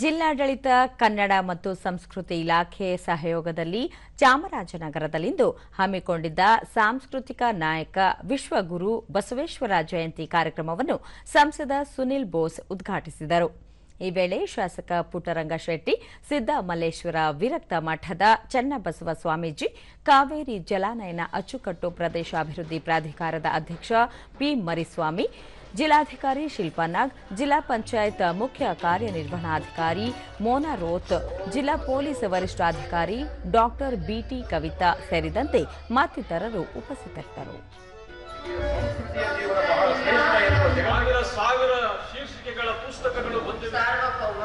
ಜಿಲ್ಲಾಡಳಿತ, ಕನ್ನಡ ಮತ್ತು ಸಂಸ್ಕೃತಿ ಇಲಾಖೆ ಸಹಯೋಗದಲ್ಲಿ ಚಾಮರಾಜನಗರದಲ್ಲಿಂದು ಹಮ್ಮಿಕೊಂಡಿದ್ದ ಸಾಂಸ್ಕೃತಿಕ ನಾಯಕ ವಿಶ್ವಗುರು ಬಸವೇಶ್ವರ ಜಯಂತಿ ಕಾರ್ಯಕ್ರಮವನ್ನು ಸಂಸದ ಸುನಿಲ್ ಬೋಸ್ ಉದ್ಘಾಟಿಸಿದರು. ಈ ವೇಳೆ ಶಾಸಕ ಪುಟ್ಟರಂಗ ಶೆಟ್ಟಿ, ಸಿದ್ದಮಲ್ಲೇಶ್ವರ ವಿರಕ್ತ ಮಠದ ಚನ್ನಬಸವ ಸ್ವಾಮೀಜಿ, ಕಾವೇರಿ ಜಲಾನಯನ ಅಚ್ಚುಕಟ್ಟು ಪ್ರದೇಶಾಭಿವೃದ್ಧಿ ಪ್ರಾಧಿಕಾರದ ಅಧ್ಯಕ್ಷ ಪಿ ಮರಿಸ್ವಾಮಿ ಜಿಲ್ಲಾಧಿಕಾರಿ ಶಿಲ್ಪಾ ನಾಗ್ ಜಿಲ್ಲಾ ಪಂಚಾಯತ್ ಮುಖ್ಯ ಕಾರ್ಯನಿರ್ವಹಣಾಧಿಕಾರಿ ಮೋನಾ ರೋತ್ ಜಿಲ್ಲಾ ಪೊಲೀಸ್ ವರಿಷ್ಠಾಧಿಕಾರಿ ಡಾಕ್ಟರ್ ಬಿಟಿ ಕವಿತಾ ಸೇರಿದಂತೆ ಮತ್ತಿತರರು ಉಪಸ್ಥಿತರಿದ್ದರು. ಸಾವಿರ ಸಾವಿರ ಶೀರ್ಷಿಕೆಗಳ ಪುಸ್ತಕಗಳು ಬಂದಿವೆ. ಸಾರ್ವಭೌಮ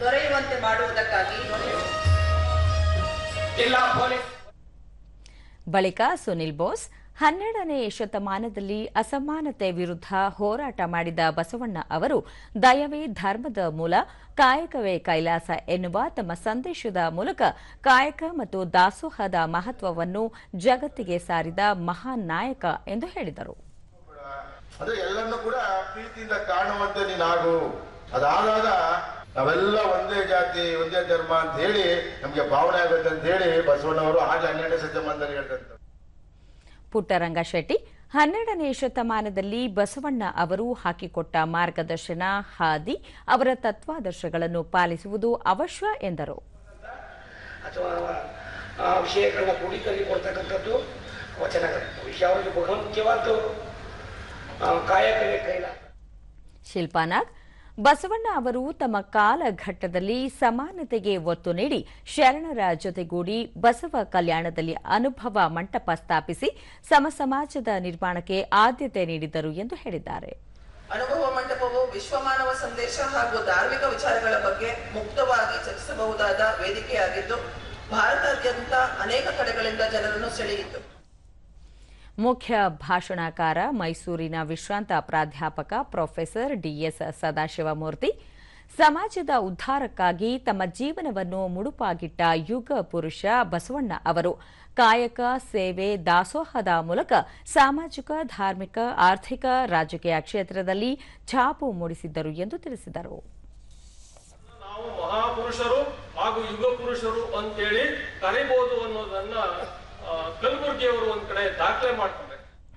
ದೊರೆಯುವಂತೆ ಮಾಡುವುದಕ್ಕಾಗಿ ಜಿಲ್ಲಾ ಪೊಲೀಸ್ ಬಳಿಕ ಸುನಿಲ್ ಬೋಸ್ ಹನ್ನೆರಡನೇ ಶತಮಾನದಲ್ಲಿ ಅಸಮಾನತೆ ವಿರುದ್ಧ ಹೋರಾಟ ಮಾಡಿದ ಬಸವಣ್ಣ ಅವರು, ದಯವೇ ಧರ್ಮದ ಮೂಲ, ಕಾಯಕವೇ ಕೈಲಾಸ ಎನ್ನುವ ತಮ್ಮ ಸಂದೇಶದ ಮೂಲಕ ಕಾಯಕ ಮತ್ತು ದಾಸೋಹದ ಮಹತ್ವವನ್ನು ಜಗತ್ತಿಗೆ ಸಾರಿದ ಮಹಾನ್ ನಾಯಕ ಎಂದು ಹೇಳಿದರು. ಅದು ಕೂಡ ಕಾಣುವಂತೆ ನೀನಾಗು ಅದಾದಾಗ ನಾವೆಲ್ಲ ಒಂದೇ ಜಾತಿ, ಒಂದೇ ಧರ್ಮ ಅಂತ ಹೇಳಿ ನಮ್ಗೆ ಭಾವನೆ ಆಗುತ್ತೆ ಅಂತ ಹೇಳಿ ಬಸವಣ್ಣವರು ಆಗ ಹನ್ನೆರಡನೇ ಶತಮಾನದಲ್ಲಿ ಹೇಳ್ತಂತ ಪುಟ್ಟರಂಗ ಶೆಟ್ಟಿ ಹನ್ನೆರಡನೇ ಶತಮಾನದಲ್ಲಿ ಬಸವಣ್ಣ ಅವರು ಹಾಕಿಕೊಟ್ಟ ಮಾರ್ಗದರ್ಶನ ಹಾದಿ ಅವರ ತತ್ವಾದರ್ಶಗಳನ್ನು ಪಾಲಿಸುವುದು ಅವಶ್ಯ ಎಂದರು. ಅಥವಾ ಆ ವಿಷಯಗಳನ್ನ ಕ್ರೋಢೀಕರಿಸಿ ಕೊಡ್ತಕ್ಕಂಥದ್ದು ವಚನಗಳು. ವಿಷಯ ಅವರಿಗೆ ಬಹಳ ಮುಖ್ಯವಾದ್ದು ಕಾಯಕವೇ ಕೈಲಾಸ. ಶಿಲ್ಪಾನಾಗ್ ಬಸವಣ್ಣ ಅವರು ತಮ್ಮ ಕಾಲಘಟ್ಟದಲ್ಲಿ ಸಮಾನತೆಗೆ ಒತ್ತು ನೀಡಿ ಶರಣರ ಜೊತೆಗೂಡಿ ಬಸವ ಕಲ್ಯಾಣದಲ್ಲಿ ಅನುಭವ ಮಂಟಪ ಸ್ಥಾಪಿಸಿ ಸಮ ಸಮಾಜದ ನಿರ್ಮಾಣಕ್ಕೆ ಆದ್ಯತೆ ನೀಡಿದರು ಎಂದು ಹೇಳಿದ್ದಾರೆ. ಅನುಭವ ಮಂಟಪವು ವಿಶ್ವಮಾನವ ಸಂದೇಶ ಹಾಗೂ ಧಾರ್ಮಿಕ ವಿಚಾರಗಳ ಬಗ್ಗೆ ಮುಕ್ತವಾಗಿ ಚರ್ಚಿಸಬಹುದಾದ ವೇದಿಕೆಯಾಗಿದ್ದು, ಭಾರತಾದ್ಯಂತ ಅನೇಕ ಕಡೆಗಳಿಂದ ಜನರನ್ನು ಸೆಳೆಯಿತು. ಮುಖ್ಯ ಭಾಷಣಕಾರ ಮೈಸೂರಿನ ವಿಶ್ರಾಂತ ಪ್ರಾಧ್ಯಾಪಕ ಪ್ರೊಫೆಸರ್ ಡಿಎಸ್ ಸದಾಶಿವಮೂರ್ತಿ. ಸಮಾಜದ ಉದ್ಧಾರಕ್ಕಾಗಿ ತಮ್ಮ ಜೀವನವನ್ನು ಮುಡುಪಾಗಿಟ್ಟ ಯುಗ ಪುರುಷ ಬಸವಣ್ಣ ಅವರು. ಕಾಯಕ, ಸೇವೆ, ದಾಸೋಹದ ಮೂಲಕ ಸಾಮಾಜಿಕ, ಧಾರ್ಮಿಕ, ಆರ್ಥಿಕ, ರಾಜಕೀಯ ಕ್ಷೇತ್ರದಲ್ಲಿ ಛಾಪು ಮೂಡಿಸಿದ್ದರು ಎಂದು ತಿಳಿಸಿದರು. ಮಹಾಪುರುಷರು ಹಾಗೂ ಯುಗ ಪುರುಷರು ಅಂತೇಳಿ ಕರಿಬಹುದು ಅನ್ನೋದನ್ನ ಕಲಬುರ್ಗಿಯವರು ಒಂದ್ ಕಡೆ ದಾಖಲೆ ಮಾಡ್ತಾರೆ